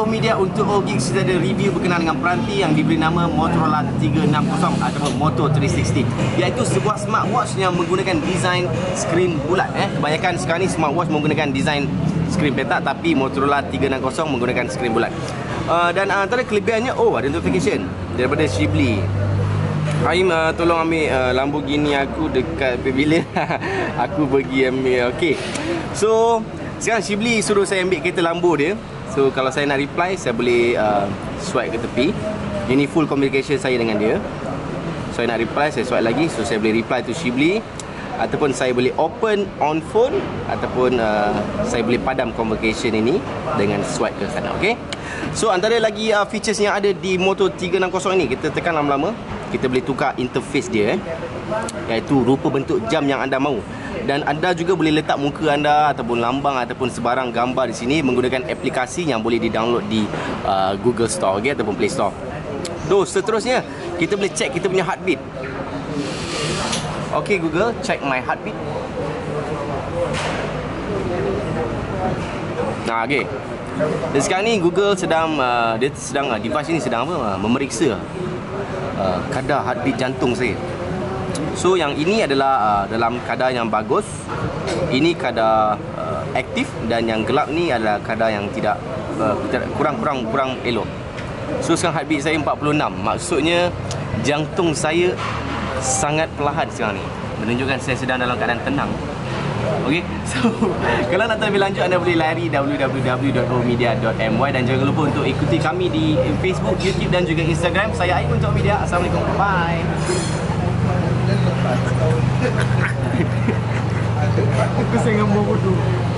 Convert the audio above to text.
O Media untuk O Geeks kita ada review berkenaan dengan peranti yang diberi nama Motorola 360 ataupun Moto 360 iaitu sebuah smartwatch yang menggunakan desain skrin bulat eh. Kebanyakan sekarang ni smartwatch menggunakan desain skrin petak tapi Motorola 360 menggunakan skrin bulat. Uh, dan uh, antara kelebihannya oh ada notification daripada Shibli. Haim uh, tolong ambil uh, Lamborghini aku dekat pavilion Aku pergi ambil. Okay So Sekarang Shibli suruh saya ambil kereta Lambo dia So kalau saya nak reply Saya boleh uh, swipe ke tepi. Ini full communication saya dengan dia. So saya nak reply Saya swipe lagi. So saya boleh reply to Shibli. Ataupun saya boleh open on phone Ataupun uh, Saya boleh padam communication ini Dengan swipe ke sana Okay? So antara lagi uh, features yang ada di Moto 360 ini Kita tekan lama-lama kita boleh tukar interface dia eh. Iaitu rupa bentuk jam yang anda mahu dan anda juga boleh letak muka anda ataupun lambang ataupun sebarang gambar di sini menggunakan aplikasi yang boleh di-download di uh, Google Store okay, ataupun Play Store. So, seterusnya kita boleh check kita punya heartbeat. Okay Google, check my heartbeat. Nah, okay. Dan sekarang ni Google sedang uh, dia sedang uh, device ini sedang apa? Uh, memeriksa uh, kadar heartbeat jantung saya. So yang ini adalah uh, dalam kadar yang bagus. Ini kadar uh, aktif dan yang gelap ni adalah kadar yang tidak uh, kurang elok. So sekarang heartbeat saya 46. Maksudnya jantung saya sangat perlahan sekarang ni. Menunjukkan saya sedang dalam keadaan tenang. Okay, so kalau nak tahu lebih lanjut anda boleh lari www.omedia.my dan jangan lupa untuk ikuti kami di Facebook, YouTube dan juga Instagram. Saya Aib untuk Media. Assalamualaikum. Bye. Aku sangat bodoh.